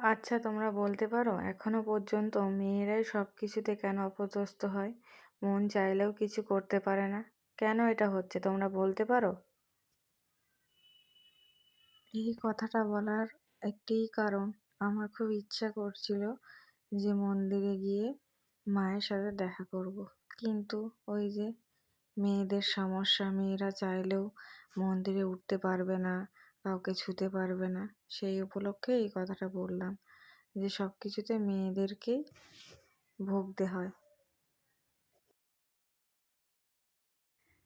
আচ্ছা তোমরা বলতে পারো? এখনও পর্যন্ত মেয়েরাই সব কিছুতে কেন অপদস্থ হয়? মন চাইলেও কিছু করতে পারে না। কেন এটা হচ্ছে, তোমরা বলতে পারো? এই কথাটা বলার একটিই কারণ, আমার খুব ইচ্ছা করছিল যে মন্দিরে গিয়ে মায়ের সাথে দেখা করব। কিন্তু ওই যে মেয়েদের সমস্যা, মেয়েরা চাইলেও মন্দিরে উঠতে পারবে না কাউকে ছুতে পারবে না। সেই উপলক্ষে এই কথাটা বললাম যে সব কিছুতে মেয়েদেরকেই ভুগতে হয়।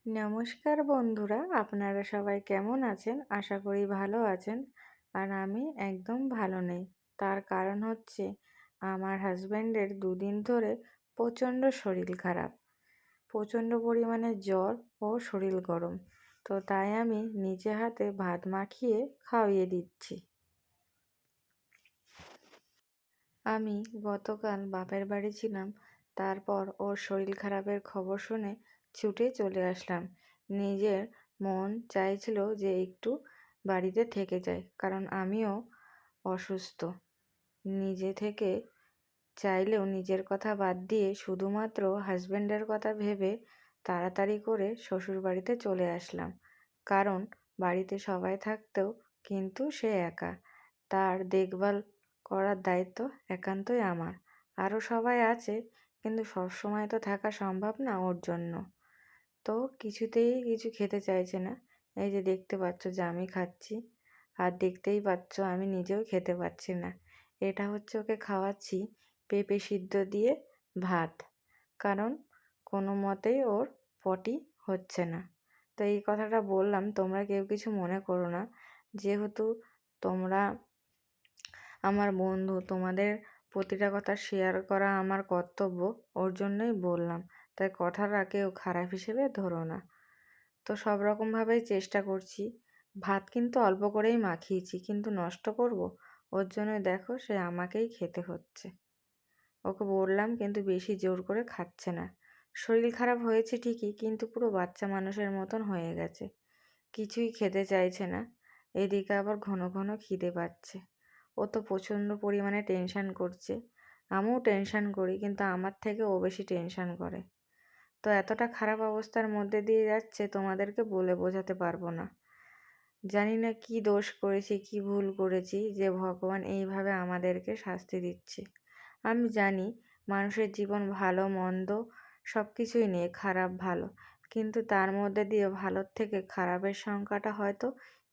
নমস্কার বন্ধুরা, আপনারা সবাই কেমন আছেন? আশা করি ভালো আছেন আর আমি একদম ভালো নেই। তার কারণ হচ্ছে আমার হাজব্যান্ডের দুদিন ধরে প্রচণ্ড শরীর খারাপ। প্রচণ্ড পরিমাণে জ্বর ও শরীর গরম। তো তাই আমি নিজে হাতে ভাত মাখিয়ে খাওয়িয়ে দিচ্ছি। আমি গতকাল বাপের বাড়ি ছিলাম, তারপর ওর শরীর খারাপের খবর শুনে ছুটে চলে আসলাম। নিজের মন চাইছিল যে একটু বাড়িতে থেকে যাই কারণ আমিও অসুস্থ। নিজে থেকে চাইলেও নিজের কথা বাদ দিয়ে শুধুমাত্র হাজব্যান্ডের কথা ভেবে তাড়াতাড়ি করে শ্বশুরবাড়িতে চলে আসলাম। কারণ বাড়িতে সবাই থাকতেও কিন্তু সে একা। তার দেখভাল করার দায়িত্ব একান্তই আমার। আরও সবাই আছে, কিন্তু সবসময় তো থাকা সম্ভব না ওর জন্য। তো কিছুতেই কিছু খেতে চাইছে না। এই যে দেখতে পাচ্ছ যে আমি খাচ্ছি। আর দেখতেই পাচ্ছ আমি নিজেও খেতে পাচ্ছি না। এটা হচ্ছে ওকে খাওয়াচ্ছি পেঁপে সিদ্ধ দিয়ে ভাত। কারণ কোনো মতেই ওর পটি হচ্ছে না। তো এই কথাটা বললাম, তোমরা কেউ কিছু মনে করো না। যেহেতু তোমরা আমার বন্ধু, তোমাদের প্রতিটা কথা শেয়ার করা আমার কর্তব্য, ওর জন্যই বললাম। তাই কথাটা কেউ খারাপ হিসেবে ধরো না। তো সব রকমভাবেই চেষ্টা করছি। ভাত কিন্তু অল্প করেই মাখিয়েছি, কিন্তু নষ্ট করব? ওর জন্য দেখো সে আমাকেই খেতে হচ্ছে। ওকে বললাম, কিন্তু বেশি জোর করে খাচ্ছে না। শরীর খারাপ হয়েছে ঠিকই, কিন্তু পুরো বাচ্চা মানুষের মতন হয়ে গেছে। কিছুই খেতে চাইছে না। এদিকে আবার ঘন ঘন খিদে পাচ্ছে। ও তো প্রচণ্ড পরিমাণে টেনশান করছে। আমিও টেনশান করি, কিন্তু আমার থেকে ও বেশি টেনশান করে। তো এতটা খারাপ অবস্থার মধ্যে দিয়ে যাচ্ছে, তোমাদেরকে বলে বোঝাতে পারব না। জানি না কি দোষ করেছি, কি ভুল করেছি, যে ভগবান এইভাবে আমাদেরকে শাস্তি দিচ্ছে। আমি জানি মানুষের জীবন ভালো, মন্দ সব কিছুই নিয়ে খারাপ ভালো। কিন্তু তার মধ্যে দিয়ে ভালোর থেকে খারাপের সংখ্যাটা হয়তো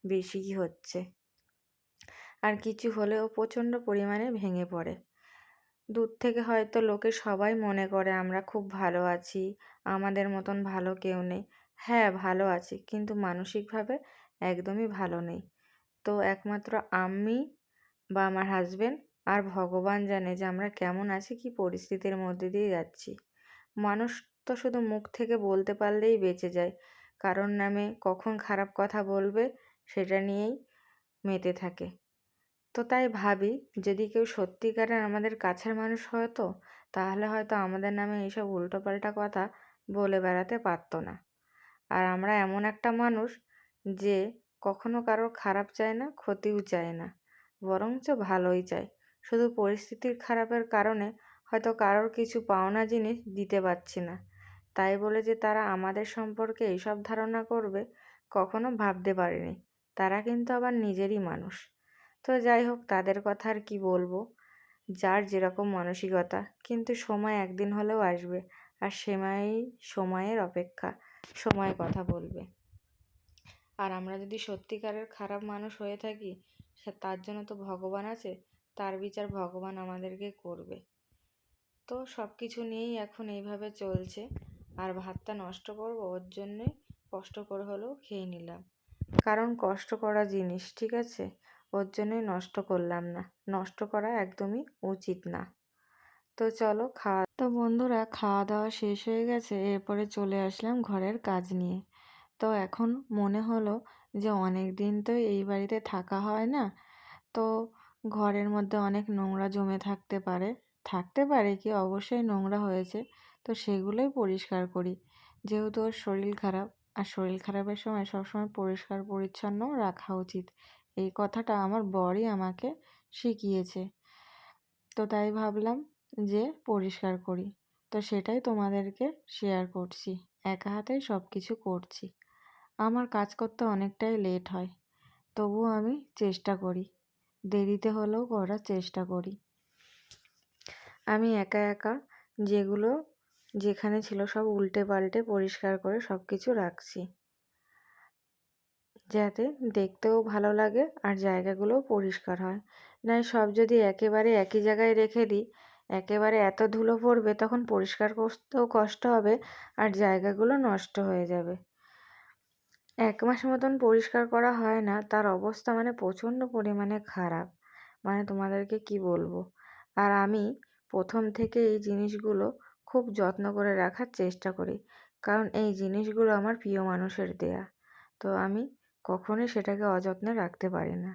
বেশিই হচ্ছে। আর কিছু হলেও প্রচণ্ড পরিমাণে ভেঙে পড়ে। দূর থেকে হয়তো লোকে সবাই মনে করে, আমরা খুব ভালো আছি, আমাদের মতন ভালো কেউ নেই। হ্যাঁ ভালো আছি, কিন্তু মানসিকভাবে একদমই ভালো নেই। তো একমাত্র আমি বা আমার হাজব্যান্ড আর ভগবান জানে যে আমরা কেমন আছি, কি পরিস্থিতির মধ্যে দিয়ে যাচ্ছি। মানুষ তো শুধু মুখ থেকে বলতে পারলেই বেঁচে যায়। কারোর নামে কখন খারাপ কথা বলবে সেটা নিয়েই মেতে থাকে। তো তাই ভাবি, যদি কেউ সত্যিকারের আমাদের কাছের মানুষ হতো তাহলে হয়তো আমাদের নামে এইসব উল্টোপাল্টা কথা বলে বেড়াতে পারতো না। আর আমরা এমন একটা মানুষ যে কখনো কারোর খারাপ চায় না, ক্ষতিও চায় না, বরঞ্চ ভালোই চায়। শুধু পরিস্থিতির খারাপের কারণে হয়তো কারোর কিছু পাওনা জিনিস দিতে পারছি না। তাই বলে যে তারা আমাদের সম্পর্কে এইসব ধারণা করবে, কখনো ভাবতে পারিনি। তারা কিন্তু আবার নিজেরই মানুষ। তো যাই হোক, তাদের কথা আর কি বলব? যার যেরকম মানসিকতা, কিন্তু সময় একদিন হলেও আসবে, আর সেমাই, সময়ের অপেক্ষা, সময় কথা বলবে। আর আমরা যদি সত্যিকারের খারাপ মানুষ হয়ে থাকি তার জন্য তো ভগবান আছে, তার বিচার ভগবান আমাদেরকে করবে। তো সব কিছু নিয়েই এখন এইভাবে চলছে। আর ভাতটা নষ্ট করব, ওর জন্যে কষ্ট করে হলেও খেয়ে নিলাম। কারণ কষ্ট করা জিনিস, ঠিক আছে? ওর জন্যই নষ্ট করলাম না। নষ্ট করা একদমই উচিত না। তো চলো খাওয়া তো বন্ধুরা খাওয়া দাওয়া শেষ হয়ে গেছে। এরপরে চলে আসলাম ঘরের কাজ নিয়ে। তো এখন মনে হলো যে অনেক দিন তো এই বাড়িতে থাকা হয় না। তো ঘরের মধ্যে অনেক নোংরা জমে থাকতে পারে। থাকতে পারে কি? অবশ্যই নোংরা হয়েছে। তো সেগুলোই পরিষ্কার করি। যেহেতু ওর শরীর খারাপ, আর শরীর খারাপের সময় সবসময় পরিষ্কার পরিচ্ছন্ন রাখা উচিত। এই কথাটা আমার বরই আমাকে শিখিয়েছে। তো তাই ভাবলাম যে পরিষ্কার করি। তো সেটাই তোমাদেরকে শেয়ার করছি। একা হাতেই সব কিছু করছি। আমার কাজ করতে অনেকটাই লেট হয়। তবুও আমি চেষ্টা করি। দেরিতে হলেও করার চেষ্টা করি। আমি একা একা যেগুলো যেখানে ছিল সব উল্টে পাল্টে পরিষ্কার করে সব কিছু রাখছি। যাতে দেখতেও ভালো লাগে আর জায়গাগুলোও পরিষ্কার হয়। নয়, সব যদি একেবারে একই জায়গায় রেখে দিই, একেবারে এত ধুলো পড়বে তখন পরিষ্কার করতেও কষ্ট হবে আর জায়গাগুলো নষ্ট হয়ে যাবে। এক মাস মতন পরিষ্কার করা হয় না, তার অবস্থা মানে প্রচণ্ড পরিমাণে খারাপ। মানে তোমাদেরকে কি বলব? আর আমি প্রথম থেকে এই জিনিসগুলো খুব যত্ন করে রাখার চেষ্টা করি। কারণ এই জিনিসগুলো আমার প্রিয় মানুষের দেয়া। তো আমি কখনোই সেটাকে অযত্নে রাখতে পারি না।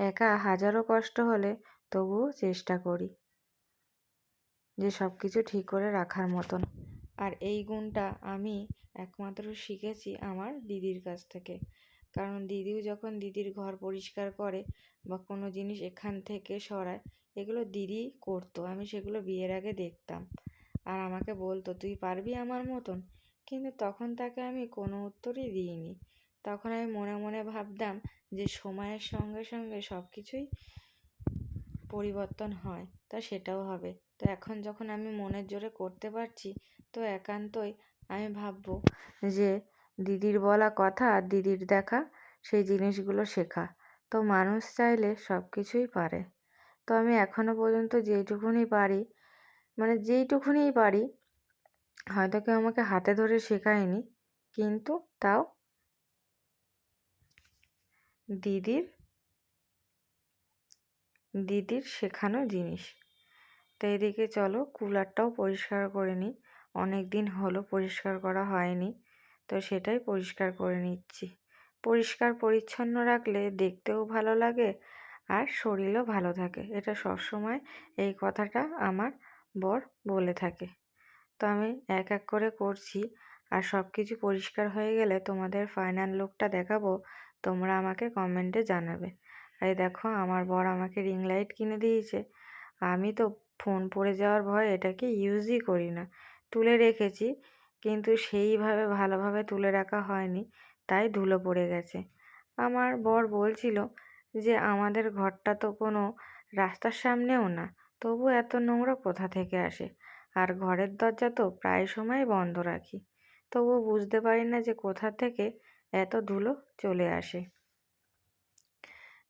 একা হাজারো কষ্ট হলে তবুও চেষ্টা করি যে সব কিছু ঠিক করে রাখার মতন। আর এই গুণটা আমি একমাত্র শিখেছি আমার দিদির কাছ থেকে। কারণ দিদিও যখন দিদির ঘর পরিষ্কার করে বা কোনো জিনিস এখান থেকে সরায়, এগুলো দিদি করতো। আমি সেগুলো বিয়ের আগে দেখতাম। আর আমাকে বলতো, তুই পারবি আমার মতন? কিন্তু তখন তাকে আমি কোনো উত্তরই দিইনি। তখন আমি মনে মনে ভাবতাম যে সময়ের সঙ্গে সঙ্গে সব কিছুই পরিবর্তন হয়, তা সেটাও হবে। তো এখন যখন আমি মনের জোরে করতে পারছি, তো একান্তই আমি ভাববো যে দিদির বলা কথা আর দিদির দেখা, সেই জিনিসগুলো শেখা। তো মানুষ চাইলে সব কিছুই পারে। তো আমি এখনও পর্যন্ত যেইটুকুনি পারি মানে যেইটুকুনিই পারি, হয়তো কেউ আমাকে হাতে ধরে শেখায়নি, কিন্তু তাও দিদির দিদির শেখানো জিনিস। তো এদিকে চলো, কুলারটাও পরিষ্কার করে নিই। অনেক দিন হলো পরিষ্কার করা হয়নি। তো সেটাই পরিষ্কার করে নিচ্ছি। পরিষ্কার পরিচ্ছন্ন রাখলে দেখতেও ভালো লাগে আর শরীরও ভালো থাকে। এটা সবসময় এই কথাটা আমার বর বলে থাকে। তো আমি এক এক করে করছি আর সব কিছু পরিষ্কার হয়ে গেলে তোমাদের ফাইনাল লুকটা দেখাবো। তোমরা আমাকে কমেন্টে জানাবে। এই দেখো, আমার বর আমাকে রিং লাইট কিনে দিয়েছে। আমি তো ফোন পড়ে যাওয়ার ভয় এটাকে ইউজই করি না। তুলে রেখেছি। কিন্তু সেইভাবে ভালোভাবে তুলে রাখা হয়নি, তাই ধুলো পড়ে গেছে। আমার বর বলছিল যে, আমাদের ঘরটা তো কোনো রাস্তার সামনেও না, তবু এত নোংরা কোথা থেকে আসে? আর ঘরের দরজা তো প্রায় সময় বন্ধ রাখি। তবু বুঝতে পারি না যে কোথা থেকে এত ধুলো চলে আসে।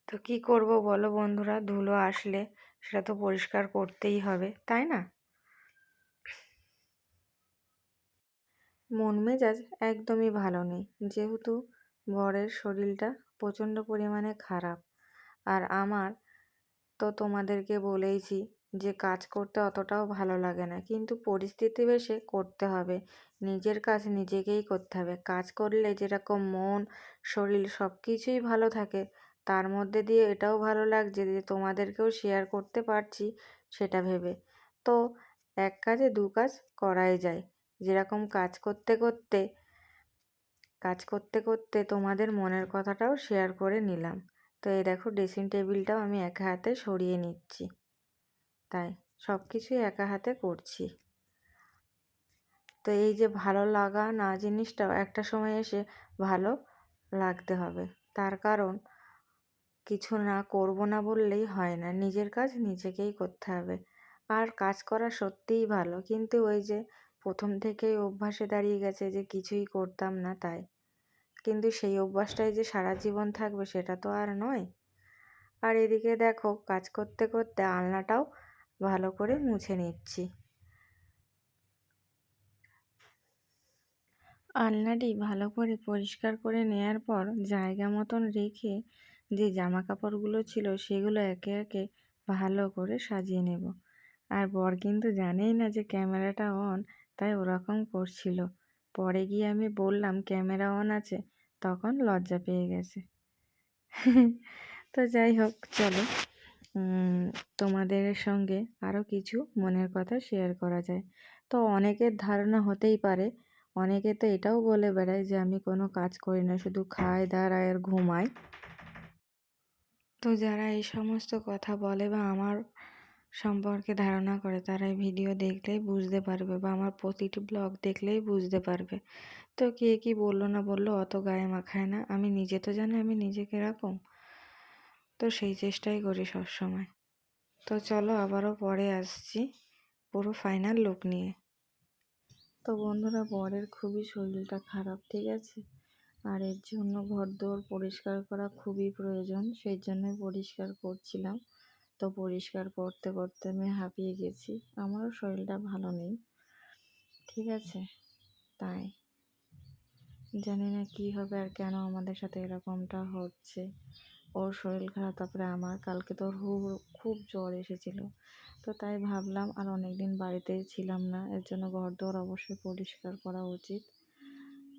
তো কী করব বলো বন্ধুরা, ধুলো আসলে সেটা তো পরিষ্কার করতেই হবে, তাই না? মন মেজাজ একদমই ভালো নেই। যেহেতু বরের শরীরটা প্রচণ্ড পরিমাণে খারাপ। আর আমার তো তোমাদেরকে বলেইছি যে কাজ করতে অতটাও ভালো লাগে না। কিন্তু পরিস্থিতি বেশে করতে হবে। নিজের কাজ নিজেকেই করতে হবে। কাজ করলে যেরকম মন, শরীর সব কিছুই ভালো থাকে, তার মধ্যে দিয়ে এটাও ভালো লাগছে যে তোমাদেরকেও শেয়ার করতে পারছি সেটা ভেবে। তো এক কাজে দু কাজ করাই যায়। যেরকম কাজ করতে করতে, কাজ করতে করতে তোমাদের মনের কথাটাও শেয়ার করে নিলাম। তো এই দেখো ড্রেসিং টেবিলটাও আমি একা হাতে সরিয়ে নিচ্ছি। তাই সব কিছুই একা হাতে করছি। তো এই যে ভালো লাগা না জিনিসটাও একটা সময় এসে ভালো লাগতে হবে। তার কারণ কিছু না করব না বললেই হয় না, নিজের কাজ নিজেকেই করতে হবে। আর কাজ করা সত্যিই ভালো, কিন্তু ওই যে প্রথম থেকেই অভ্যাসে দাঁড়িয়ে গেছে যে কিছুই করতাম না তাই। কিন্তু সেই অভ্যাসটাই যে সারা জীবন থাকবে সেটা তো আর নয়। আর এদিকে দেখো, কাজ করতে করতে আলনাটাও ভালো করে মুছে নিচ্ছি। আলনাটি ভালো করে পরিষ্কার করে নেওয়ার পর জায়গা মতন রেখে যে জামা কাপড়গুলো ছিল সেগুলো একে একে ভালো করে সাজিয়ে নেব। আর বর কিন্তু জানেই না যে ক্যামেরাটা অন তাই ওরকম করছিল। পরে গিয়ে আমি বললাম, ক্যামেরা অন আছে? তখন লজ্জা পেয়ে গেছে। তো যাই হোক, চলো। তোমাদের সঙ্গে আরও কিছু মনের কথা শেয়ার করা যায়। তো অনেকের ধারণা হতেই পারে, অনেকে তো এটাও বলে বেড়ায় যে আমি কোনো কাজ করি না, শুধু খাই দাঁড়ায় আর ঘুমাই। তো যারা এই সমস্ত কথা বলে বা আমার সম্পর্কে ধারণা করে তারা এই ভিডিও দেখলেই বুঝতে পারবে বা আমার প্রতিটি ব্লগ দেখলেই বুঝতে পারবে। তো কে কি বলল না বলল অত গায়ে মাখায় না, আমি নিজে তো জানি আমি নিজে কীরকম। তো সেই চেষ্টাই করি সবসময়। তো চলো আবারও পরে আসছি, পুরো ফাইনাল লুক নিয়ে। তো বন্ধুরা, বরের খুবই শরীরটা খারাপ, ঠিক আছে? আর এর জন্য ঘর দোর পরিষ্কার করা খুবই প্রয়োজন, সেই জন্যই পরিষ্কার করছিলাম। তো পরিষ্কার করতে করতে আমি হাঁপিয়ে গেছি। আমারও শরীরটা ভালো নেই। ঠিক আছে? তাই। জানি না কী হবে আর কেন আমাদের সাথে এরকমটা হচ্ছে। ওর শরীর খারাপ, তারপরে আমার। কালকে তোর খুব জ্বর এসেছিল। তো তাই ভাবলাম আর অনেক দিন বাড়িতে ছিলাম না। এর জন্য ঘর অবশ্যই পরিষ্কার করা উচিত।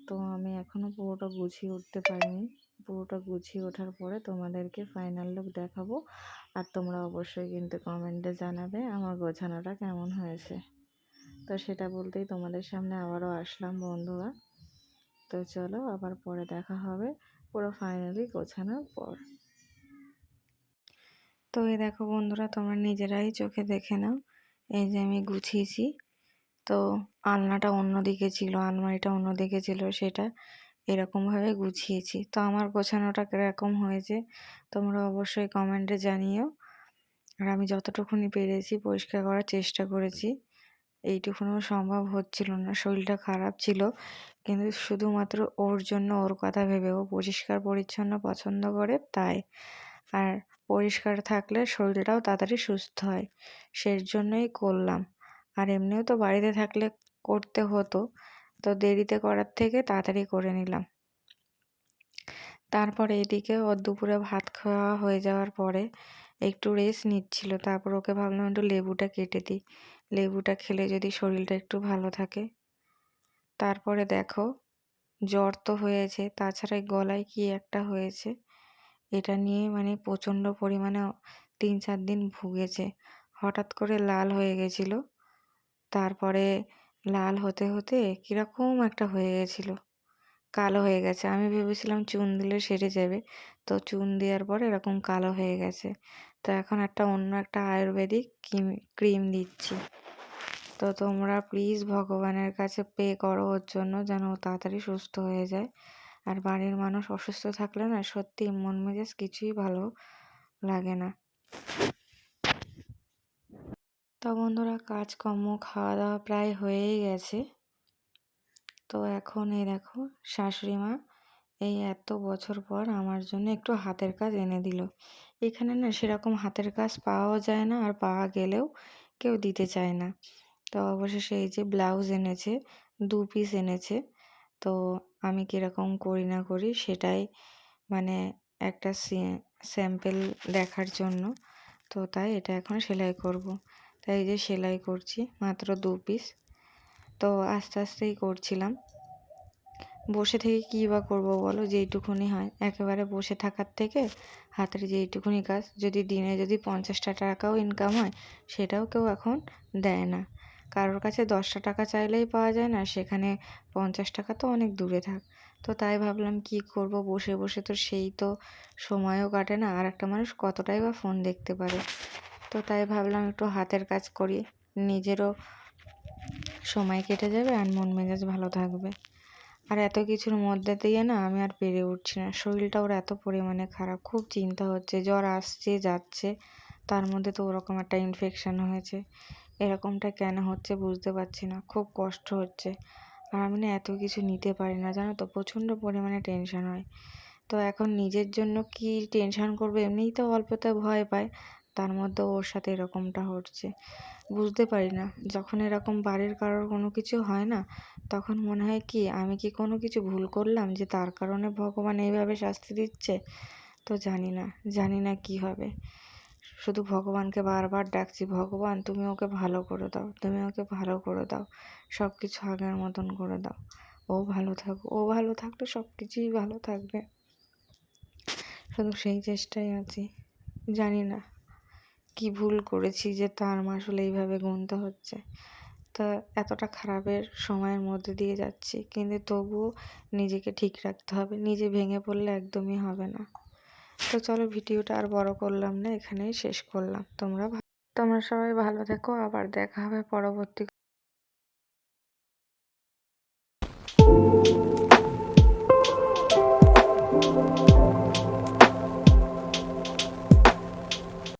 তো আমি এখনও পুরোটা গুছিয়ে উঠতে পারিনি। পুরোটা গুছিয়ে ওঠার পরে তোমাদেরকে ফাইনাল লুক দেখাবো। আর তোমরা অবশ্যই কিন্তু কমেন্টে জানাবে আমার গোছানোটা কেমন হয়েছে। তো সেটা বলতেই তোমাদের সামনে আবারও আসলাম বন্ধুরা। তো চলো আবার পরে দেখা হবে পুরো ফাইনালি গোছানোর পর। তো এই দেখো বন্ধুরা, তোমরা নিজেরাই চোখে দেখে নাও। এই যে আমি গুছিয়েছি। তো আলনাটা অন্যদিকে ছিল, আলমারিটা অন্যদিকে ছিল সেটা এরকমভাবে গুছিয়েছি। তো আমার গোছানোটা কীরকম হয়েছে তোমরা অবশ্যই কমেন্টে জানিও। আর আমি যতটুকুনি পেরেছি পরিষ্কার করার চেষ্টা করেছি। এইটুকুনও সম্ভব হচ্ছিল না, শরীরটা খারাপ ছিল। কিন্তু শুধুমাত্র ওর জন্য ওর কথা ভেবে, ও পরিষ্কার, পরিচ্ছন্ন পছন্দ করে তাই। আর পরিষ্কার থাকলে শরীরটাও তাড়াতাড়ি সুস্থ হয় সেই জন্যই করলাম। আর এমনিও তো বাড়িতে থাকলে করতে হতো। তো দেরিতে করার থেকে তাড়াতাড়ি করে নিলাম। তারপরে এদিকে ওর দুপুরে ভাত খাওয়া হয়ে যাওয়ার পরে একটু রেস্ট নিচ্ছিল। তারপর ওকে ভাবলাম একটু লেবুটা কেটে দিই। লেবুটা খেলে যদি শরীরটা একটু ভালো থাকে। তারপরে দেখো, জ্বর তো হয়েছে, তাছাড়া গলায় কি একটা হয়েছে, এটা নিয়ে মানে প্রচণ্ড পরিমাণে তিন চার দিন ভুগেছে। হঠাৎ করে লাল হয়ে গেছিল। তারপরে লাল হতে হতে কীরকম একটা হয়ে গেছিল। কালো হয়ে গেছে। আমি ভেবেছিলাম চুন দিলে সেরে যাবে। তো চুন দেওয়ার পর এরকম কালো হয়ে গেছে। তো এখন একটা অন্য একটা আয়ুর্বেদিক ক্রিম দিচ্ছি। তো তোমরা প্লিজ ভগবানের কাছে পে করো ওর জন্য যেন ও তাড়াতাড়ি সুস্থ হয়ে যায়। আর বাড়ির মানুষ অসুস্থ থাকলে না সত্যি মন মেজাজ কিছুই ভালো লাগে না। তো বন্ধুরা কাজকর্ম খাওয়া দাওয়া প্রায় হয়েই গেছে। তো এখন এই দেখো, শাশুড়ি মা এই এত বছর পর আমার জন্য একটু হাতের কাজ এনে দিল। এখানে না সেরকম হাতের কাজ পাওয়াও যায় না আর পাওয়া গেলেও কেউ দিতে চায় না। তো অবশেষে এই যে ব্লাউজ এনেছে, দু পিস এনেছে। তো আমি কীরকম করি না করি সেটাই মানে একটা স্যাম্পেল দেখার জন্য। তো তাই এটা এখন সেলাই করব। তাই যে সেলাই করছি, মাত্র দু পিস তো আস্তে আস্তেই করছিলাম। বসে থেকে কী বা করব বলো, যেইটুকুনি হয়। একেবারে বসে থাকার থেকে হাতের যেইটুকুনি কাজ, যদি দিনে যদি পঞ্চাশটা টাকাও ইনকাম হয়, সেটাও কেউ এখন দেয় না। কারোর কাছে দশটা টাকা চাইলেই পাওয়া যায় না, সেখানে পঞ্চাশ টাকা তো অনেক দূরে থাক। তো তাই ভাবলাম কি করব, বসে বসে তো সেই তো সময়ও কাটে না। আর একটা মানুষ কতটাই বা ফোন দেখতে পারে। তো তাই ভাবলাম একটু হাতের কাজ করি। নিজেরও সময় কেটে যাবে আর মন মেজাজ ভালো থাকবে। আর এত কিছুর মধ্যে দিয়ে না আমি আর পেরে উঠছি না। শরীরটা ওর এত পরিমাণে খারাপ, খুব চিন্তা হচ্ছে, জ্বর আসছে, যাচ্ছে। তার মধ্যে তো ওরকম একটা ইনফেকশান হয়েছে। এরকমটা কেন হচ্ছে বুঝতে পারছি না, খুব কষ্ট হচ্ছে। আর আমি না এত কিছু নিতে পারি না, জানো তো, প্রচণ্ড পরিমাণে টেনশন হয়। তো এখন নিজের জন্য কি টেনশন করব? এমনিই তো অল্পতে ভয় পায়। তার মধ্যে ওর সাথে এরকমটা হচ্ছে। বুঝতে পারি না, যখন এরকম বাড়ির কারোর কোনো কিছু হয় না, তখন মনে হয় কি, আমি কি কোনো কিছু ভুল করলাম যে তার কারণে ভগবান এইভাবে শাস্তি দিচ্ছে? তো জানি না জানি না কি হবে। শুধু ভগবানকে বারবার ডাকছি, ভগবান, তুমি ওকে ভালো করে দাও, তুমি ওকে ভালো করে দাও সব কিছু আগের মতন করে দাও। ও ভালো থাক, ও ভালো থাকলে সব কিছুই ভালো থাকবে। শুধু সেই চেষ্টায় আছি, জানি না। কি ভুল করেছি যে তার মা মাসুল এইভাবে গুনতে হচ্ছে? তা এতটা খারাপের সময়ের মধ্যে দিয়ে যাচ্ছি, কিন্তু তবুও নিজেকে ঠিক রাখতে হবে। নিজে ভেঙে পড়লে একদমই হবে না। তো চলো ভিডিওটা আর বড় করলাম না, এখানেই শেষ করলাম। তোমরা তোমরা সবাই ভালো থেকো, আবার দেখা হবে পরবর্তী